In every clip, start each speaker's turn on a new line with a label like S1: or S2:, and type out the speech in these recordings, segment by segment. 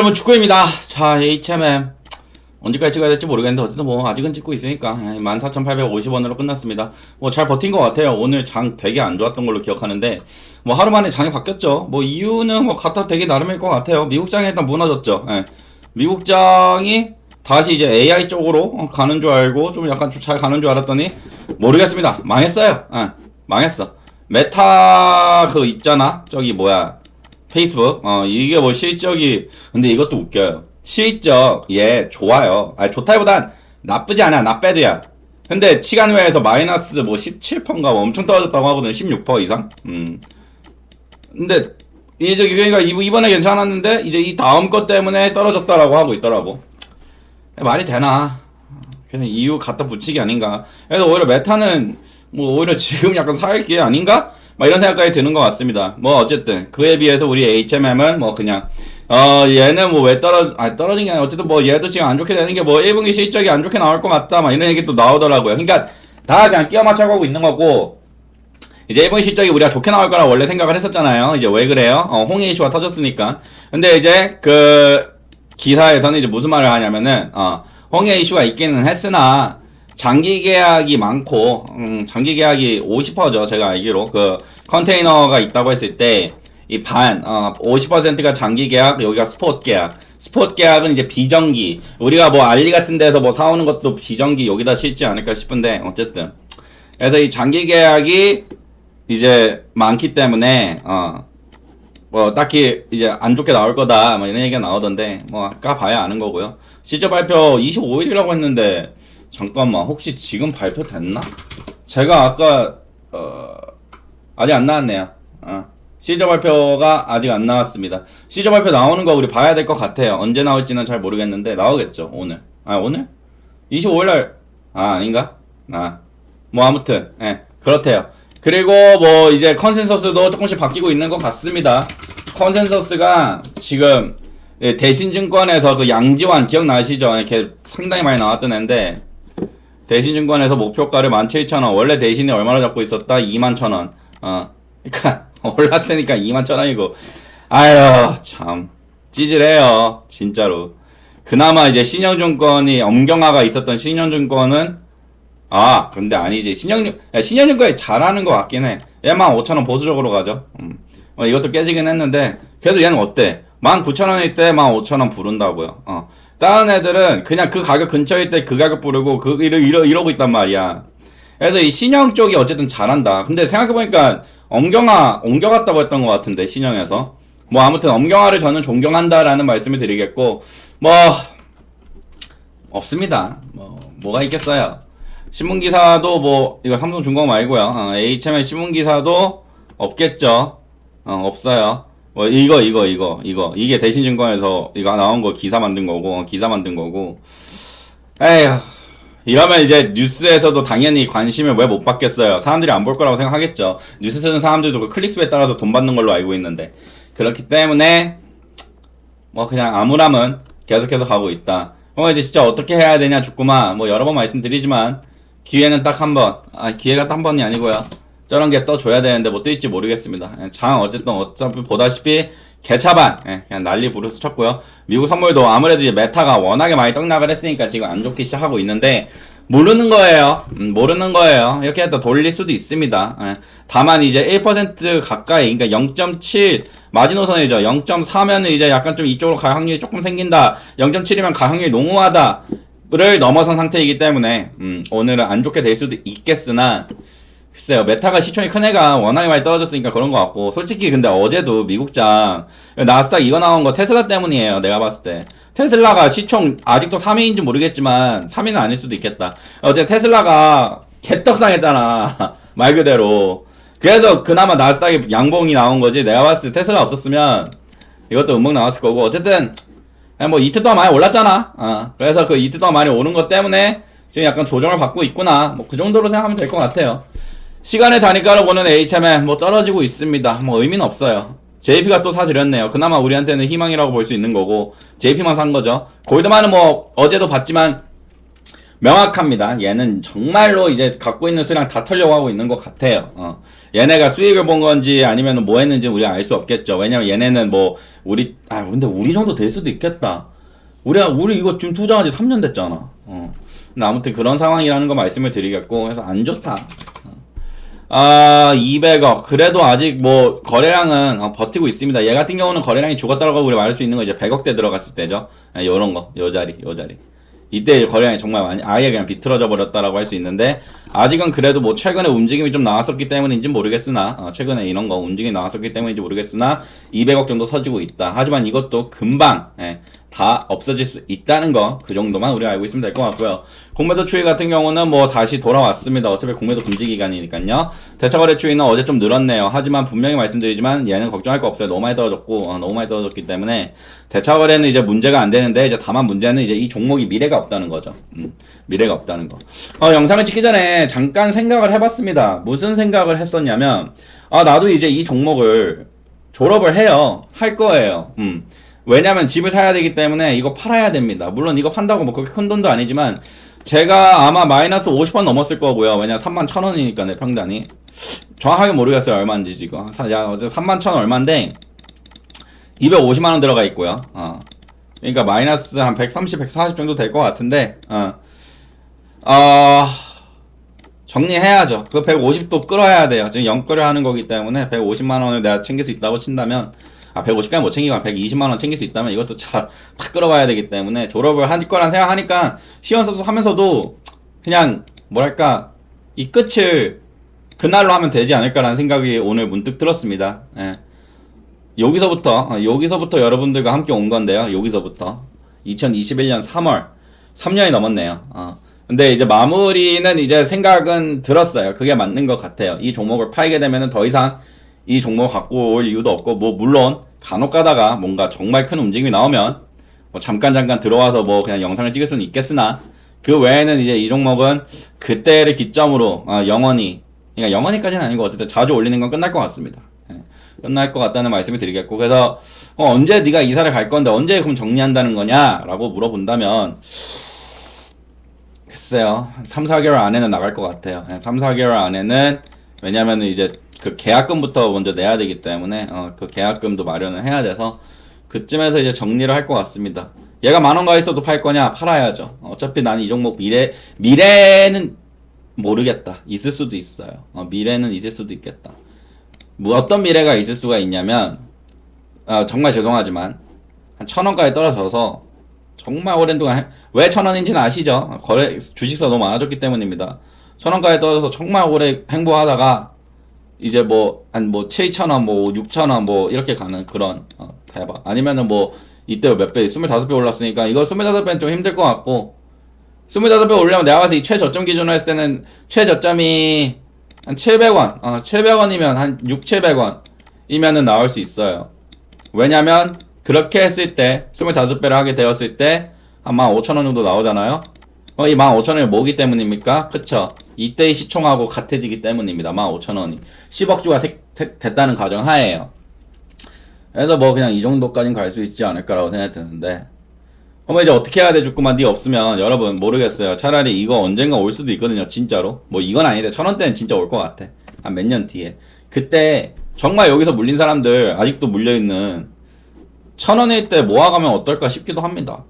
S1: 여러분 축구입니다. 자 HMM 언제까지 찍어야 될지 모르겠는데 어쨌든 뭐 아직은 찍고 있으니까 14,850원으로 끝났습니다. 뭐 잘 버틴 것 같아요. 오늘 장 되게 안 좋았던 걸로 기억하는데 뭐 하루 만에 장이 바뀌었죠. 뭐 이유는 뭐 갖다 되게 나름일 것 같아요. 미국 장이 일단 무너졌죠. 예. 미국 장이 다시 이제 AI 쪽으로 가는 줄 알고 좀 약간 좀 잘 가는 줄 알았더니 모르겠습니다. 망했어요. 예. 망했어. 메타 그 있잖아. 저기 뭐야. 페이스북. 어 이게 뭐 실적이. 근데 이것도 웃겨요. 실적 예 좋아요. 아 좋다기보단 나쁘지 않아. 나빼드야. 근데 시간 외에서 마이너스 뭐 17%인가 뭐 엄청 떨어졌다고 하거든 16% 이상. 음. 근데 이제 그러니까 이번- 이번에 괜찮았는데 이제 이 다음 것 때문에 떨어졌다라고 하고 있더라고. 말이 되나? 그냥 이유 갖다 붙이기 아닌가? 그래서 오히려 메타는 뭐 오히려 지금 약간 사일 기회 아닌가? 막 이런 생각까지 드는 것 같습니다. 뭐 어쨌든 그에 비해서 우리 HMM은 뭐 그냥 어 얘는 뭐 왜 떨어 아 떨어진 게 아니라 어쨌든 뭐 얘도 지금 안 좋게 되는 게 뭐 1분기 실적이 안 좋게 나올 것 같다 막 이런 얘기 또 나오더라고요. 그러니까 다 그냥 끼워 맞춰 가고 있는 거고 이제 1분기 실적이 우리가 좋게 나올 거라 원래 생각을 했었잖아요. 이제 왜 그래요? 어 홍해 이슈가 터졌으니까. 근데 이제 그 기사에서는 이제 무슨 말을 하냐면은 어 홍해 이슈가 있기는 했으나 장기 계약이 많고 음, 장기 계약이 50%죠 제가 알기로 그 컨테이너가 있다고 했을 때 이 반, 어, 50%가 장기 계약, 여기가 스포츠 계약. 스포츠 계약은 이제 비정기. 우리가 뭐 알리 같은 데서 뭐 사오는 것도 비정기 여기다 실지 않을까 싶은데, 어쨌든. 그래서 이 장기 계약이 이제 많기 때문에, 어, 뭐 딱히 이제 안 좋게 나올 거다 뭐 이런 얘기가 나오던데 뭐 아까 봐야 아는 거고요 실적 발표 25일이라고 했는데 잠깐만 혹시 지금 발표됐나? 제가 아까 어 아직 안 나왔네요 어. 실적 발표가 아직 안 나왔습니다 실적 발표 나오는 거 우리 봐야 될 것 같아요 언제 나올지는 잘 모르겠는데 나오겠죠 오늘 아 오늘? 25일 날 아 아닌가? 아 뭐 아무튼 예 그렇대요 그리고 뭐 이제 컨센서스도 조금씩 바뀌고 있는 것 같습니다 컨센서스가 지금 예, 대신증권에서 그 양지환 기억나시죠? 이렇게 상당히 많이 나왔던 애인데 대신증권에서 목표가를 17,000원 원래 대신이 얼마나 잡고 있었다? 21,000원 어 그러니까 올랐으니까 21,000원이고 아유 참 찌질해요 진짜로 그나마 이제 신영증권이 엄경화가 있었던 신영증권은 아, 근데 아니지. 신영, 야, 신영증권이 잘하는 것 같긴 해. 얘만 5천원 보수적으로 가죠. 음. 어, 이것도 깨지긴 했는데, 그래도 얘는 어때? 19,000원일 때 15,000원 부른다고요. 어. 다른 애들은 그냥 그 가격 근처일 때 그 가격 부르고, 그, 이러, 이러, 이러고 있단 말이야. 그래서 이 신영 쪽이 어쨌든 잘한다. 근데 생각해보니까, 엄경화, 옮겨갔다고 했던 것 같은데, 신영에서. 뭐, 아무튼, 엄경화를 저는 존경한다라는 말씀을 드리겠고, 뭐, 없습니다. 뭐, 뭐가 있겠어요. 신문 기사도 뭐 이거 삼성중공 말고요. 어, HM의 신문 기사도 없겠죠. 어, 없어요. 뭐 이거 이거 이거 이거 이게 대신 증권에서 이거 나온 거 기사 만든 거고 어, 기사 만든 거고. 에휴 이러면 이제 뉴스에서도 당연히 관심을 왜 못 받겠어요. 사람들이 안 볼 거라고 생각하겠죠. 뉴스 쓰는 사람들도 그 클릭수에 따라서 돈 받는 걸로 알고 있는데 그렇기 때문에 뭐 그냥 아무람은 계속해서 가고 있다. 어 이제 진짜 어떻게 해야 되냐 죽구만 뭐 여러 번 말씀드리지만 기회는 딱 한 번. 아 기회가 딱 한 번이 아니고요. 저런 게 떠줘야 되는데 뭐 뜰지 모르겠습니다. 예, 장 어쨌든 어차피 보다시피 개차반 예, 그냥 난리 부르스 쳤고요. 미국 선물도 아무래도 이제 메타가 워낙에 많이 떡락을 했으니까 지금 안 좋게 시작하고 있는데 모르는 거예요. 음, 모르는 거예요. 이렇게 해도 돌릴 수도 있습니다. 예. 다만 이제 1% 가까이, 그러니까 0.7 마지노선이죠. 0.4면은 이제 약간 좀 이쪽으로 갈 확률이 조금 생긴다. 0.7이면 갈 확률이 농후하다. 를 넘어선 상태이기 때문에 음, 오늘은 안 좋게 될 수도 있겠으나 글쎄요 메타가 시총이 큰 애가 워낙에 많이 떨어졌으니까 그런 것 같고 솔직히 근데 어제도 미국장 나스닥 이거 나온 거 테슬라 때문이에요 내가 봤을 때 테슬라가 시총 아직도 3위인지 모르겠지만 3위는 아닐 수도 있겠다 어제 테슬라가 개떡상했잖아 말 그대로 그래서 그나마 나스닥에 양봉이 나온 거지 내가 봤을 때 테슬라 없었으면 이것도 음봉 나왔을 거고 어쨌든 뭐 이틀 동안 많이 올랐잖아. 어. 그래서 그 이틀 동안 많이 오는 것 때문에 지금 약간 조정을 받고 있구나. 뭐 그 정도로 생각하면 될 것 같아요. 시간의 단위가로 보는 HMN 뭐 떨어지고 있습니다. 뭐 의미는 없어요. JP가 또 사드렸네요. 그나마 우리한테는 희망이라고 볼 수 있는 거고 JP만 산 거죠. 골드만은 뭐 어제도 봤지만 명확합니다. 얘는 정말로 이제 갖고 있는 수량 다 털려고 하고 있는 것 같아요. 어. 얘네가 수익을 본 건지 아니면 뭐 했는지 우리가 알 수 없겠죠. 왜냐면 얘네는 뭐 우리 아 근데 우리 정도 될 수도 있겠다. 우리가 우리 이거 지금 투자한 지 3년 됐잖아. 어. 근데 아무튼 그런 상황이라는 거 말씀을 드리겠고 그래서 안 좋다. 아, 200억. 그래도 아직 뭐, 거래량은 어, 버티고 있습니다. 얘 같은 경우는 거래량이 죽었다고 우리 말할 수 있는 거 이제 100억대 들어갔을 때죠. 예, 요런 거. 요 자리, 요 자리. 이때 거래량이 정말 많이, 아예 그냥 비틀어져 버렸다라고 할 수 있는데, 아직은 그래도 뭐, 최근에 움직임이 좀 나왔었기 때문인지 모르겠으나, 어, 최근에 이런 거 움직임이 나왔었기 때문인지 모르겠으나, 200억 정도 서지고 있다. 하지만 이것도 금방, 예, 다 없어질 수 있다는 거, 그 정도만 우리가 알고 있으면 될 것 같고요. 공매도 추이 같은 경우는 뭐 다시 돌아왔습니다. 어차피 공매도 금지 기간이니까요. 대차거래 추이는 어제 좀 늘었네요. 하지만 분명히 말씀드리지만 얘는 걱정할 거 없어요. 너무 많이 떨어졌고 어, 너무 많이 떨어졌기 때문에 대차거래는 이제 문제가 안 되는데 이제 다만 문제는 이제 이 종목이 미래가 없다는 거죠. 음, 미래가 없다는 거. 어, 영상을 찍기 전에 잠깐 생각을 해봤습니다. 무슨 생각을 했었냐면 아 나도 이제 이 종목을 졸업을 해요. 할 거예요. 음. 왜냐면 집을 사야 되기 때문에 이거 팔아야 됩니다. 물론 이거 판다고 뭐 그렇게 큰 돈도 아니지만 제가 아마 마이너스 50원 넘었을 거고요. 왜냐면 3만 천 원이니까 내 평단이. 정확하게 모르겠어요. 얼마인지 지금. 사- 야, 어제 3만 천원 얼마인데 250만 원 들어가 있고요. 어. 그러니까 마이너스 한 130, 140 정도 될 것 같은데 어. 어. 정리해야죠. 그 150도 끌어야 돼요. 지금 영끌을 하는 거기 때문에 150만 원을 내가 챙길 수 있다고 친다면 아 150까지 못 챙기고 한 120만 원 챙길 수 있다면 이것도 다, 다 끌어가야 되기 때문에 졸업을 할 거란 생각하니까 시원섭섭하면서도 그냥 뭐랄까 이 끝을 그날로 하면 되지 않을까라는 생각이 오늘 문득 들었습니다. 예. 여기서부터 어, 여기서부터 여러분들과 함께 온 건데요. 여기서부터 2021년 3월 3년이 넘었네요. 어. 근데 이제 마무리는 이제 생각은 들었어요. 그게 맞는 것 같아요. 이 종목을 팔게 되면은 더 이상 이 종목 갖고 올 이유도 없고 뭐 물론 간혹 가다가 뭔가 정말 큰 움직임이 나오면 뭐 잠깐 잠깐 들어와서 뭐 그냥 영상을 찍을 수는 있겠으나 그 외에는 이제 이 종목은 그때를 기점으로 어, 영원히 그러니까 영원히까지는 아니고 어쨌든 자주 올리는 건 끝날 것 같습니다. 예. 끝날 것 같다는 말씀을 드리겠고 그래서 어, 언제 네가 이사를 갈 건데 언제 그럼 정리한다는 거냐라고 물어본다면 글쎄요 3, 4개월 안에는 나갈 것 같아요. 예, 3, 4개월 안에는 왜냐면은 이제 그 계약금부터 먼저 내야 되기 때문에 어, 그 계약금도 마련을 해야 돼서 그쯤에서 이제 정리를 할 것 같습니다. 얘가 만 원 가 있어도 팔 거냐? 팔아야죠. 어차피 나는 이 종목 미래 미래는 모르겠다. 있을 수도 있어요. 어, 미래는 있을 수도 있겠다. 뭐 어떤 미래가 있을 수가 있냐면 아, 정말 죄송하지만 한 천 원까지 떨어져서 정말 오랜 동안 왜 천 원인지는 아시죠? 거래 주식수가 너무 많아졌기 때문입니다. 천 원까지 떨어져서 정말 오래 행보하다가 이제 뭐 한 뭐 7천 원, 뭐 6천 원, 뭐 이렇게 가는 그런 어, 대박. 아니면은 뭐 이때 몇 배, 25배 올랐으니까 이거 25배는 좀 힘들 것 같고 25배 올려면 내가 봐서 이 최저점 기준으로 했을 때는 최저점이 한 700원, 어, 700원이면 한 6, 700원이면은 나올 수 있어요. 왜냐면 그렇게 했을 때 25배를 하게 되었을 때한 15,000원 정도 나오잖아요. 어, 이 15,000원이 뭐기 때문입니까? 그쵸. 이때의 시총하고 같아지기 때문입니다. 15,000원이. 10억 주가 세- 세- 됐다는 가정 하에요. 그래서 뭐 그냥 이 정도까지는 갈 수 있지 않을까라고 생각이 드는데. 그럼 이제 어떻게 해야 돼, 죽구만 네 없으면 여러분 모르겠어요. 차라리 이거 언젠가 올 수도 있거든요, 진짜로. 뭐 이건 아닌데 천 원대는 진짜 올 것 같아. 한 몇 년 뒤에. 그때 정말 여기서 물린 사람들 아직도 물려 있는 천 원일 때 모아가면 어떨까 싶기도 합니다.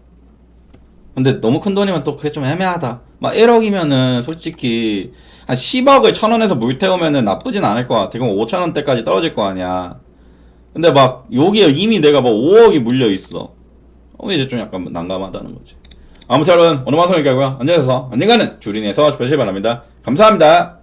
S1: 근데 너무 큰 돈이면 또 그게 좀 애매하다. 막 1억이면은 솔직히 한 10억을 천 원에서 물 태우면은 나쁘진 않을 것 같아. 그럼 5천 원대까지 떨어질 거 아니야. 근데 막 여기에 이미 내가 뭐 5억이 물려 있어. 어 이제 좀 약간 난감하다는 거지. 아무튼 여러분 오늘 방송 여기까지고요. 언제서 언젠가는 주린에서 뵙시기 바랍니다. 감사합니다.